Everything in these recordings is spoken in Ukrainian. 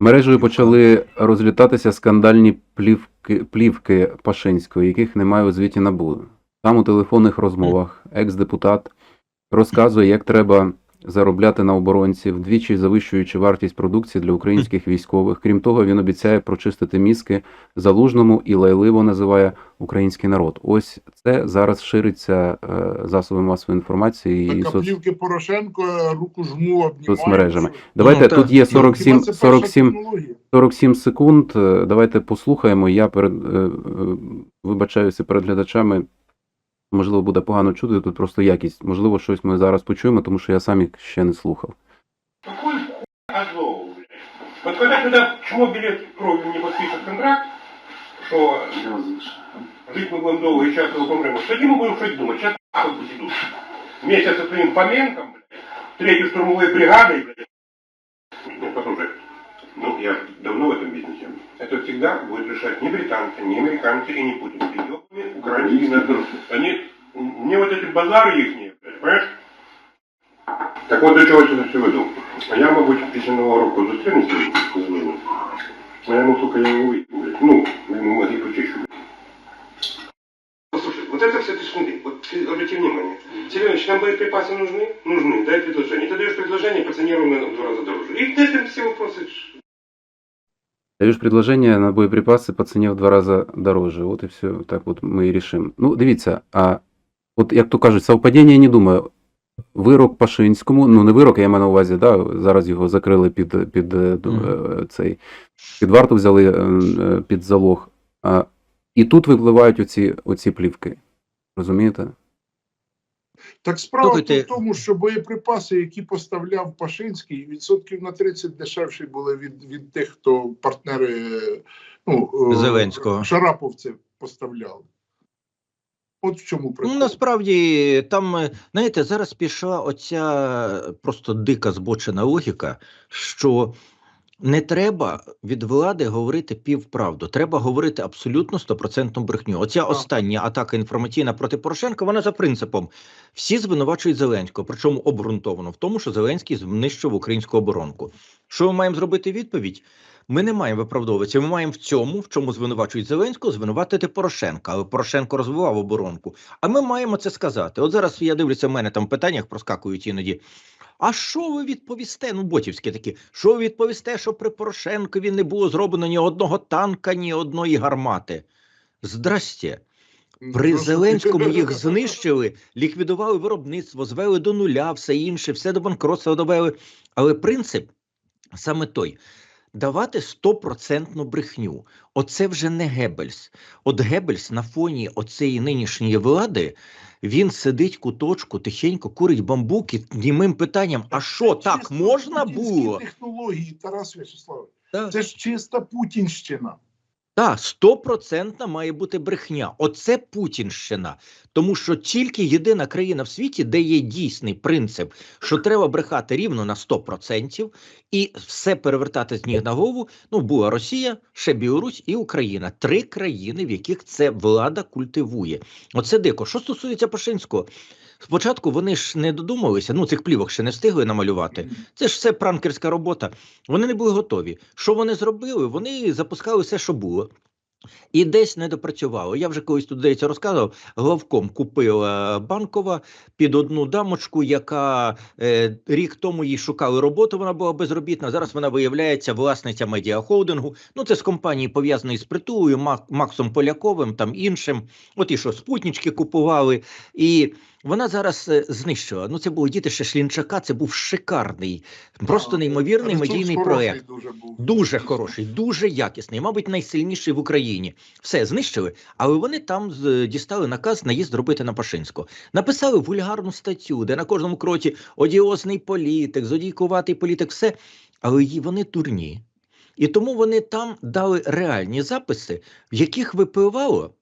Мережею почали розлітатися скандальні плівки, плівки Пашинської, яких немає у звіті НАБУ. Там у телефонних розмовах екс-депутат розказує, як треба заробляти на оборонці, вдвічі завищуючи вартість продукції для українських військових. Крім того, він обіцяє прочистити мізки залужному і лайливо називає український народ. Ось це зараз шириться е, засобами масової інформації і Так, а соц... Порошенко, руку жму, обнімаю. соцмережами. Давайте Ну, тут є Ну, 47, хіба це перша 47 47 секунд. Е, Давайте послухаємо. Я перед е, е, вибачаюся перед глядачами. Можливо, буде погано чути. Тут просто якість. Можливо, щось ми зараз почуємо, тому що я сам їх ще не слухав. Какой Азову, блядь? Вот когда туда чмо билет кровью не подпишет контракт, что жить мы будем долго и счастливо помрем, что мы будем что думать? Сейчас нахуй пусть идут. Вместе со своим Фоменком, блядь, третьей штурмовой бригадой, блядь. Ну, послушай, я давно в этом бизнесе. Это всегда будет решать не британцы, не американцы и не Путин. Ебаные украинцы. Они, мне вот эти базары их, блядь, понимаешь? Так от до чого я це все веду. А я, мабуть, після нового року зустрінуся з ними. А я йому, сука, я не увидел, блядь. Ну, я ему мозги почищу, блядь. Послушай, вот это все ты шмуды. Вот ты обрати внимание. Семенович, нам боеприпасы нужны? Нужны. Дай предложение. Ты даешь предложение по цене ровно в два раза дороже. И ты все вопросы... Даєш предложення на боєприпаси по ціні в два рази дороже. От і все. Так от ми і рішимо. Ну, дивіться, а от як то кажуть, совпадіння, я не думаю. Вирок Пашинському, ну не вирок, я маю на увазі, да, зараз його закрили під, під, е, цей, під варту взяли е, під залог. А, і тут випливають оці, оці плівки. Розумієте? Так справа Слухайте. в тому, що боєприпаси, які поставляв Пашинський, відсотків на 30 дешевші були від, від тих, хто партнери ну, е, Зеленського. Шараповці поставляли. От в чому прикол. Ну, насправді, там, е, знаєте, зараз пішла оця просто дика збочена логіка, що не треба від влади говорити півправду, треба говорити абсолютно стопроцентну брехню. Оця остання атака інформаційна проти Порошенка, вона за принципом. Всі звинувачують Зеленського, причому обґрунтовано в тому, що Зеленський знищив українську оборонку. Що ми маємо зробити відповідь? Ми не маємо виправдовуватися. Ми маємо в цьому, в чому звинувачують Зеленського, звинуватити Порошенка. Але Порошенко розвивав оборонку. А ми маємо це сказати. От зараз я дивлюся, в мене там в питаннях проскакують іноді. А що ви відповісте? Ну, ботівські такі. Що ви відповісте, що при Порошенкові не було зроблено ні одного танка, ні одної гармати? Здрасте. При Зеленському їх знищили, ліквідували виробництво, звели до нуля, все інше, все до банкротства довели. Але принцип саме той. Давати стопроцентну брехню. Оце вже не Геббельс. От Геббельс на фоні оцеї нинішньої влади, він сидить куточку, тихенько курить бамбук і німим питанням: а що так можна було? технології, Тарас Вячеславович. Це ж чиста путінщина. Так, стопроцентна має бути брехня. Оце Путінщина. Тому що тільки єдина країна в світі, де є дійсний принцип, що треба брехати рівно на 100% і все перевертати з ніг на голову. Ну, була Росія, ще Білорусь і Україна. Три країни, в яких це влада культивує. Оце дико. Що стосується Пашинського, спочатку вони ж не додумалися, ну цих плівок ще не встигли намалювати. Це ж все пранкерська робота. Вони не були готові. Що вони зробили? Вони запускали все, що було. І десь не допрацювали. Я вже колись тут здається розказував. Главком купила банкова під одну дамочку, яка е, рік тому їй шукали роботу. Вона була безробітна. Зараз вона виявляється власниця медіахолдингу. Ну це з компанії пов'язаної з притулою, Мак, Максом Поляковим, там іншим. От і що спутнички купували. І вона зараз е, знищила. Ну це було діти ще Шлінчака. Це був шикарний, просто неймовірний медійний проект. Дуже, був. Дуже хороший, дуже якісний, мабуть, найсильніший в Україні. Все знищили, але вони там дістали наказ наїзд робити на Пашинського. Написали вульгарну статтю, де на кожному кроці одіозний політик, зодійкуватий політик, все. Але ї- вони дурні. І тому вони там дали реальні записи, в яких випливало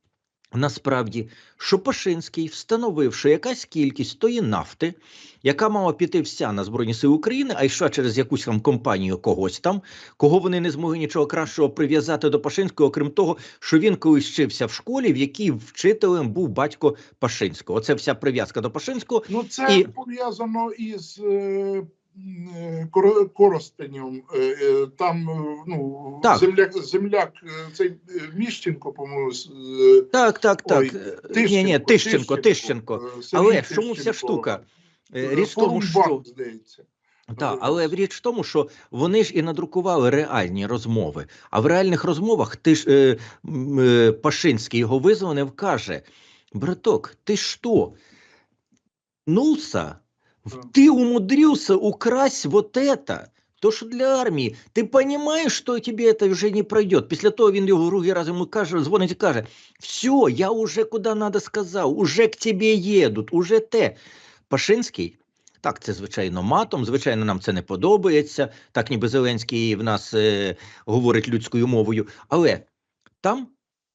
насправді, що Пашинський встановив, що якась кількість тої нафти, яка мала піти вся на Збройні Сили України, а йшла через якусь там компанію когось там, кого вони не змогли нічого кращого прив'язати до Пашинського, окрім того, що він колись вчився в школі, в якій вчителем був батько Пашинського. Оце вся прив'язка до Пашинського. Ну, це І- пов'язано із е, Коростенем, е, е, там е, ну, Так. земляк, земляк цей Міщенко, по-моєму, Так, так, так. Ой, Ні, ні, Тищенко, Тищенко. Але в чому вся штука? Річ в тому, що здається. Так, але річ в тому, що вони ж і надрукували реальні розмови. А в реальних розмовах ти ж е, е, Пашинський його визвонив, каже: Браток, ти що? Нулся? Так. Ты умудрился украсть вот это. То, що для армії, ти розумієш, що тобі це вже не пройде. Після того він його другий раз йому каже, дзвонить і каже: все, я уже куди треба сказав, уже к тебе їдуть, уже те. Пашинський так, це звичайно матом. Звичайно, нам це не подобається. Так, ніби Зеленський в нас е, говорить людською мовою. Але там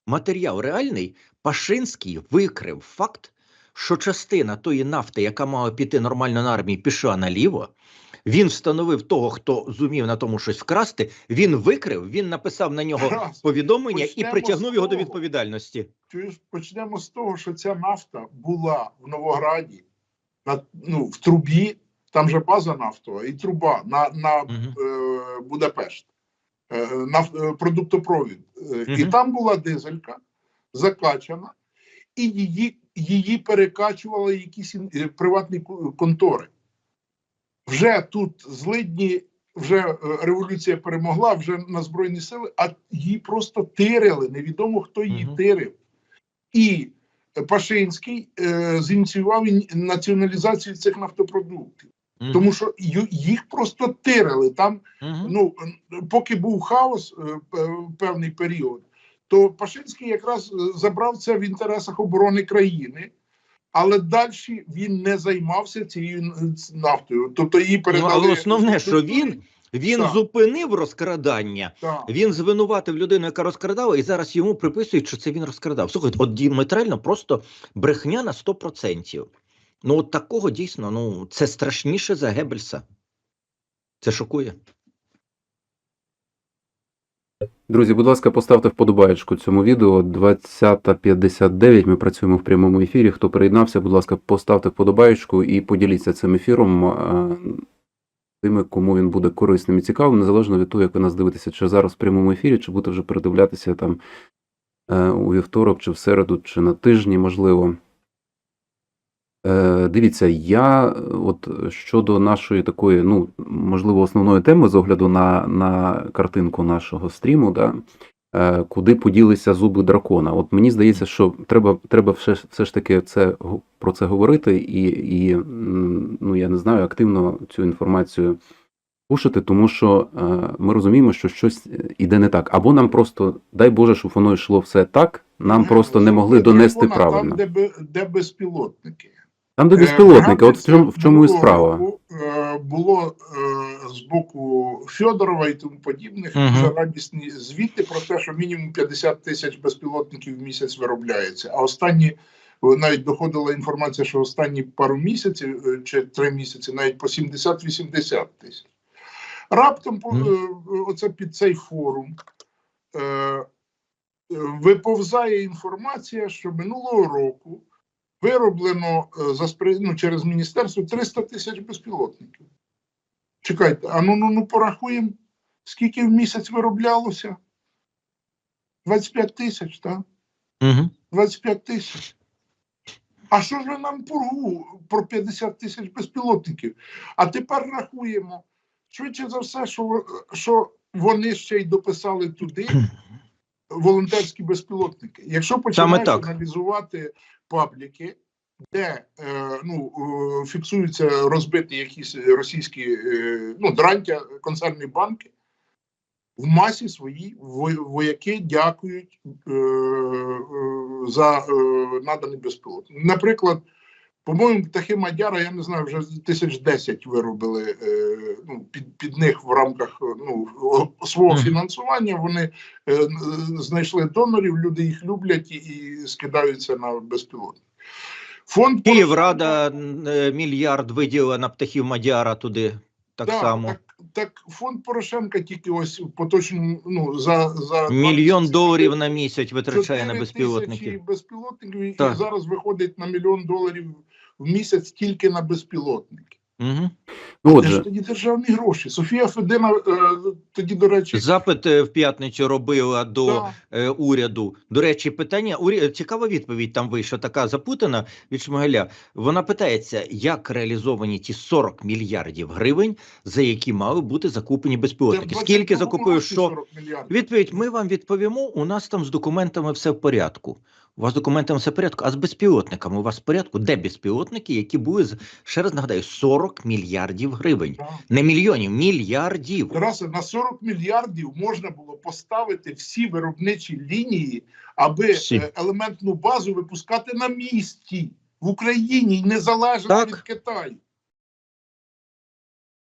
матеріал реальний. Пашинський викрив факт, що частина тої нафти, яка мала піти нормально на армії, пішла наліво. Він встановив того, хто зумів на тому щось вкрасти. Він викрив, він написав на нього Раз. повідомлення і притягнув його до відповідальності. Почнемо з того, що ця нафта була в Новограді, на, ну, в трубі, там же база нафтова і труба на, на Мгм. е, Будапешт, е, наф, е, продуктопровід. Е, І там була дизелька закачана, і її, її перекачували якісь е, приватні контори. Вже тут злидні, вже е, революція перемогла, вже на Збройні сили, а її просто тирили. Невідомо хто її Мгм. тирив. І Пашинський е, зініціював націоналізацію цих нафтопродуктів, Мгм. тому що їх просто тирили. Там Мгм. ну поки був хаос е, певний період, то Пашинський якраз е, забрав це в інтересах оборони країни, але далі він не займався цією нафтою. Тобто її Ну, передали. але основне, що він, він Так. зупинив розкрадання. Так. Він звинуватив людину, яка розкрадала, і зараз йому приписують, що це він розкрадав. Слухайте, от діаметрально просто брехня на 100%. Ну, от такого дійсно, ну, це страшніше за Геббельса. Це шокує. Друзі, будь ласка, поставте вподобаєчку цьому відео. 20.59. Ми працюємо в прямому ефірі. Хто приєднався, будь ласка, поставте вподобаєчку і поділіться цим ефіром е, тими, кому він буде корисним і цікавим, незалежно від того, як ви нас дивитеся, чи зараз в прямому ефірі, чи будете вже передивлятися там е, у вівторок, чи в середу, чи на тижні, можливо. Е, Дивіться, я от щодо нашої такої, ну, можливо, основної теми з огляду на, на картинку нашого стріму, да, е, куди поділися зуби дракона. От мені здається, що треба, треба все, все ж таки це, про це говорити і, і, ну, я не знаю, активно цю інформацію пушити, тому що е, ми розуміємо, що щось іде не так. Або нам просто, дай Боже, щоб воно йшло все так, нам просто не могли донести правильно. Там, де, де безпілотники. Там, де Е, безпілотники, от в чому, в чому і справа. е, Було е, з боку Фьодорова і тому подібних дуже радісні звіти про те, що мінімум 50 тисяч безпілотників в місяць виробляється. А останні е, навіть доходила інформація, що останні пару місяців е, чи три місяці навіть по 70-80 тисяч. Раптом по- Мгм. е, оце під цей форум. е, е, Виповзає інформація, що минулого року вироблено е, за ну, через міністерство 300 тисяч безпілотників. Чекайте, а ну ну ну порахуємо, скільки в місяць вироблялося? 25 тисяч, так? Угу. 25 тисяч. А що ж ви нам пургу про 50 тисяч безпілотників? А тепер рахуємо. Швидше за все, що, що вони ще й дописали туди волонтерські безпілотники. Якщо починаєш аналізувати пабліки, де е, ну, е, фіксуються розбиті якісь російські е, ну, дрантя, концерні банки, в масі свої во- вояки дякують е, е, за е, наданий безпілот. Наприклад, по-моєму, птахи Мадяра, я не знаю, вже тисяч десять виробили е, ну, під, під них в рамках ну, свого фінансування. Вони е, знайшли донорів, люди їх люблять і, і скидаються на безпілотник. Фонд Київрада е, мільярд виділила на птахів Мадяра туди. Так Да, само. Так, так фонд Порошенка тільки ось поточному ну за за Мільйон доларів на місяць витрачає на 4 безпілотники. безпілотників, і зараз виходить на мільйон доларів в місяць тільки на безпілотники. Угу. Ну, Де ж тоді державні гроші? Софія Федина е, тоді, до речі, Запит е, в п'ятницю робила до да, е, уряду. До речі, питання уря... цікава відповідь там вийшла така запутана від Шмигаля. Вона питається, як реалізовані ті 40 мільярдів гривень, за які мали бути закуплені це безпілотники. Скільки 22-му що? 40 мільярдів. Відповідь: ми вам відповімо. У нас там з документами все в порядку. У вас з документами все в порядку, а з безпілотниками у вас в порядку? Де безпілотники, які були з ще раз нагадаю 40 мільярдів гривень, не мільйонів, мільярдів. Тарасе, на 40 мільярдів можна було поставити всі виробничі лінії, аби Всі. е, елементну базу випускати на місці в Україні, і незалежно від Китаю.